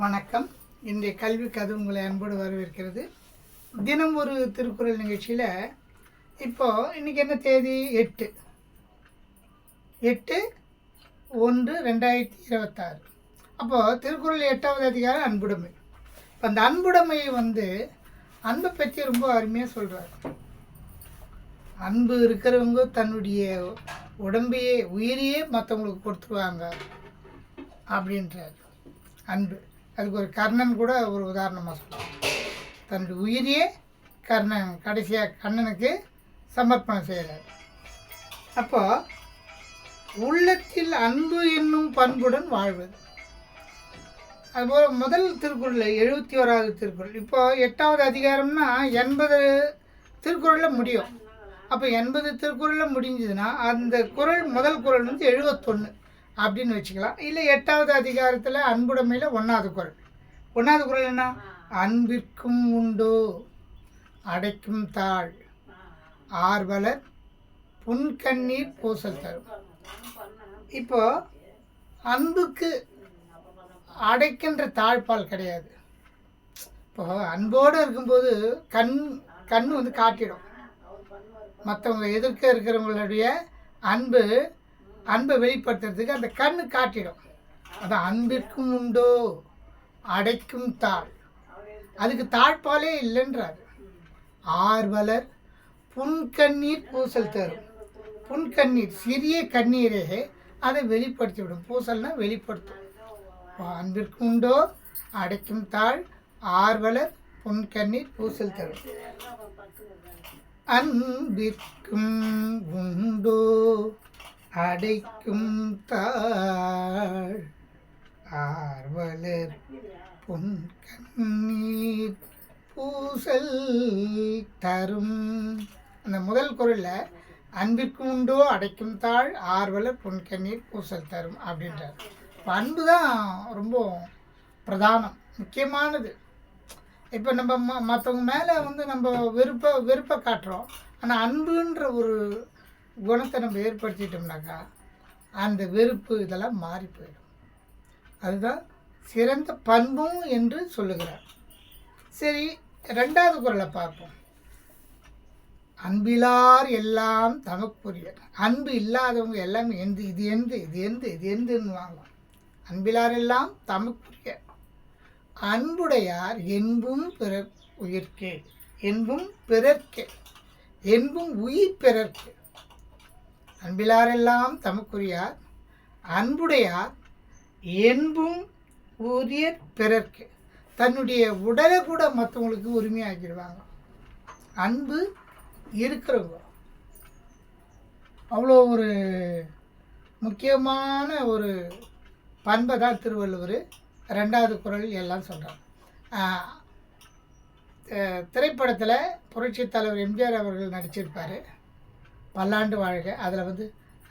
வணக்கம். இன்றைய கல்வி கது உங்களை அன்போடு வரவேற்கிறது. தினம் ஒரு திருக்குறள் நிகழ்ச்சியில் இப்போது இன்னைக்கு என்ன தேதி? எட்டு. எட்டு ஒன்று ரெண்டாயிரத்தி இருபத்தாறு. அப்போது திருக்குறள் எட்டாவது அதிகாரம் அன்புடைமை. இப்போ அந்த அன்புடைமையை வந்து அன்பை பற்றி ரொம்ப அருமையாக சொல்கிறார் அன்பு இருக்கிறவங்க தன்னுடைய உடம்பையே உயிரையே மற்றவங்களுக்கு கொடுத்துருவாங்க அப்படின்றார். அன்பு. அதுக்கு ஒரு கர்ணன் கூட ஒரு உதாரணமாக சொல்லுவாங்க. தன்னுடைய உயிரையே கர்ணன் கடைசியாக கண்ணனுக்கு சமர்ப்பணம் செய்கிறார். அப்போ உள்ளத்தில் அன்பு என்னும் பண்புடன் வாழ்வது. அதுபோல் முதல் திருக்குறள் எழுபத்தி ஓராவது திருக்குறள். இப்போ எட்டாவது அதிகாரம்னா எண்பது திருக்குறளில் முடியும். அப்போ எண்பது திருக்குறளில் முடிஞ்சதுன்னா அந்த குறள் முதல் குறள் வந்து எழுபத்தொன்று அப்படின்னு வச்சுக்கலாம். இல்லை எட்டாவது அதிகாரத்தில் அன்புடைமையில் ஒன்றாவது குறள் ஒன்றாவது குறள் என்ன? அன்பிற்கும் உண்டோ அடைக்கும் தாழ். ஆர்வலர் புன்கண்ணீர் பூசல் தரும். இப்போ அன்புக்கு அடைக்கின்ற தாழ்பால் கிடையாது. இப்போ அன்போடு இருக்கும்போது கண் கண் வந்து காட்டிடும். மற்றவங்க எதிர்க்க இருக்கிறவங்களுடைய அன்பு அன்பை வெளிப்படுத்துறதுக்கு அந்த கண் காட்டிடும். அது அன்பிற்கும் உண்டோ? அடைக்கும் தாழ் அதுக்கு தாழ்பாலே இல்லைன்றார். ஆர்வலர் புன்கண்ணீர் பூசல் தரும். புன்கண்ணீர் சிறிய கண்ணீரே அதை வெளிப்படுத்தி விடும் பூசல்னா வெளிப்படுத்தும். அன்பிற்கும் உண்டோ? அடைக்கும் தாழ் ஆர்வலர் புன்கண்ணீர் பூசல் தரும். அன்பிற்கும் உண்டோ? அடைக்கும் தாழ். ஆர்வலர் புன்கண்ணீர் பூசல் தரும். அந்த முதல் குரலில் அன்பிற்கும் உண்டோ அடைக்கும் தாழ் ஆர்வலர் புன்கண்ணீர் பூசல் தரும் அப்படின்றார். இப்போ அன்பு தான் ரொம்ப பிரதானம் முக்கியமானது. இப்போ நம்ம ம மற்றவங்க மேலே வந்து நம்ம வெறுப்ப வெறுப்பை காட்டுறோம். ஆனால் அன்புன்ற ஒரு குணத்தை நம்ம ஏற்படுத்திட்டோம்னாக்கா அந்த வெறுப்பு இதெல்லாம் மாறி போயிடும். அதுதான் சிறந்த பண்பும் என்று சொல்லுகிறார். சரி ரெண்டாவது குரலை பார்ப்போம். அன்பிலார் எல்லாம் தமக்குரியர். அன்பு இல்லாதவங்க எல்லாமே எந்த இது எந்த இது எந்த இது எந்துன்னு வாங்கலாம் அன்பிலார் எல்லாம் தமக்குரிய அன்புடையார் என்பும் பிறர் உயிர்க்கே என்பும் பிறர்க்கே என்பும் உயிர் பிறர்க்கு. அன்பிலாரெல்லாம் தமக்குரியார் அன்புடையார் என்பும் உரிய பிறர்க்கு. தன்னுடைய உடலை கூட மற்றவங்களுக்கு உரிமையாக்கிடுவாங்க. அன்பு இருக்கிறவங்க. அவ்வளோ ஒரு முக்கியமான ஒரு பண்பை தான் திருவள்ளுவர் ரெண்டாவது குரல் எல்லாம் சொல்கிறார் திரைப்படத்தில் புரட்சித் தலைவர் எம்ஜிஆர் அவர்கள் நடிச்சிருப்பார். பல்லாண்டு வாழ்க. அதில் வந்து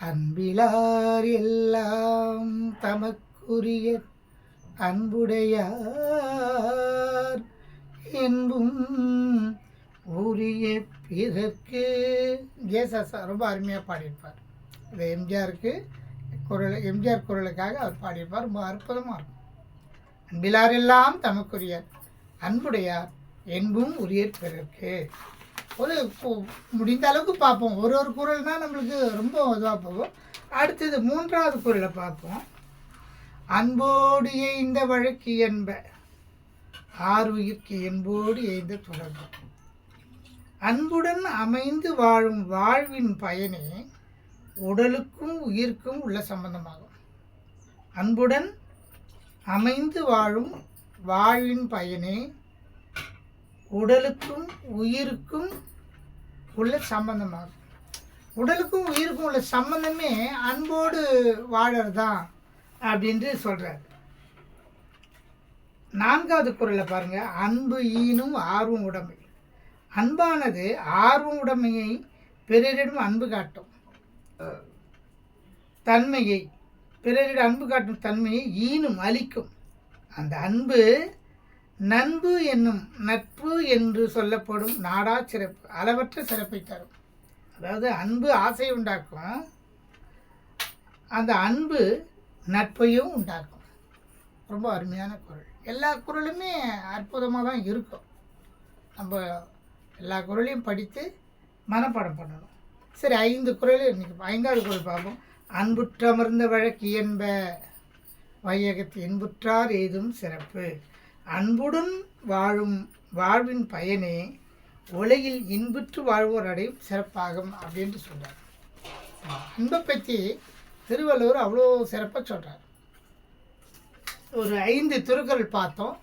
அன்பிலார் எல்லாம் தமக்குரிய அன்புடையார் என்பும் உரிய பிறர்க்கு ஜேசஸ் ரொம்ப அருமையாக பாடியிருப்பார். இது எம்ஜிஆருக்கு குரல் எம்ஜிஆர் குரலுக்காக அவர் பாடியிருப்பார். ரொம்ப அற்புதமாக இருக்கும். அன்பிலாரெல்லாம் தமக்குரியர் அன்புடையார் என்பும் உரிய பிறர்க்கு ஒரு முடிந்த அளவுக்கு பார்ப்போம். ஒரு ஒரு குரல் தான் நம்மளுக்கு ரொம்ப இதுவாக போகும். அடுத்தது மூன்றாவது குரலை பார்ப்போம். அன்போடு எய்ந்த வழக்கு என்ப ஆறு உயிர்க்கு என்போடு எய்ந்த தொடர்பு. அன்புடன் அமைந்து வாழும் வாழ்வின் பயனே உடலுக்கும் உயிர்க்கும் உள்ள சம்பந்தமாகும். அன்புடன் அமைந்து வாழும் வாழ்வின் பயனே உடலுக்கும் உயிருக்கும் உள்ள சம்பந்தமாகும். உடலுக்கும் உயிருக்கும் உள்ள சம்பந்தமே அன்போடு வாழறது தான் அப்படின்ட்டு சொல்கிறார் நான்காவது குரலை பாருங்கள் அன்பு ஈனும் ஆர்வம் உடைமை. அன்பானது ஆர்வம் உடைமையை பிறரிடம் அன்பு காட்டும். தன்மையை பிறரிடம் அன்பு காட்டும் தன்மையை ஈனும் அளிக்கும். அந்த அன்பு நண்பு என்னும் நட்பு என்று சொல்லப்படும் நாடா சிறப்பு அளவற்ற சிறப்பை தரும். அதாவது அன்பு ஆசை உண்டாக்கும். அந்த அன்பு நட்பையும் உண்டாக்கும். ரொம்ப அருமையான குரல். எல்லா குரலுமே அற்புதமாக தான் இருக்கும். நம்ம எல்லா குரலையும் படித்து மனப்பாடம் பண்ணணும். சரி ஐந்து குரல் இன்னைக்கு ஐந்தாவது குரல் பார்ப்போம். அன்புற்றமர்ந்த வழக்கு என்ப வையகத்து இன்புற்றார் ஏதும் சிறப்பு. அன்புடன் வாழும் வாழ்வின் பயனே உலகில் இன்புற்று வாழ்வோர் அடையும் சிறப்பாகும் அப்படின்ட்டு சொல்கிறார் அன்பை பற்றி திருவள்ளுவர் அவ்வளோ சிறப்பாக சொல்கிறார் ஒரு ஐந்து திருக்குறள் பார்த்தோம்.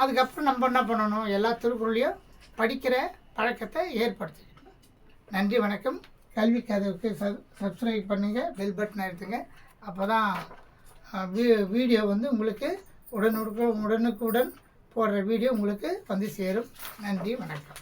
அதுக்கப்புறம் நம்ம என்ன பண்ணணும்? எல்லா திருக்குறளையும் படிக்கிற பழக்கத்தை ஏற்படுத்திக்கணும். நன்றி வணக்கம். கல்வி கதவுக்கு சப் சப்ஸ்கிரைப் பண்ணுங்கள் பெல் பட்டன் எடுத்துங்க. அப்போ தான் வீடியோ வந்து உங்களுக்கு உடனுக்கு உடனுக்குடன் போடுற வீடியோ உங்களுக்கு வந்து சேரும். நன்றி வணக்கம்.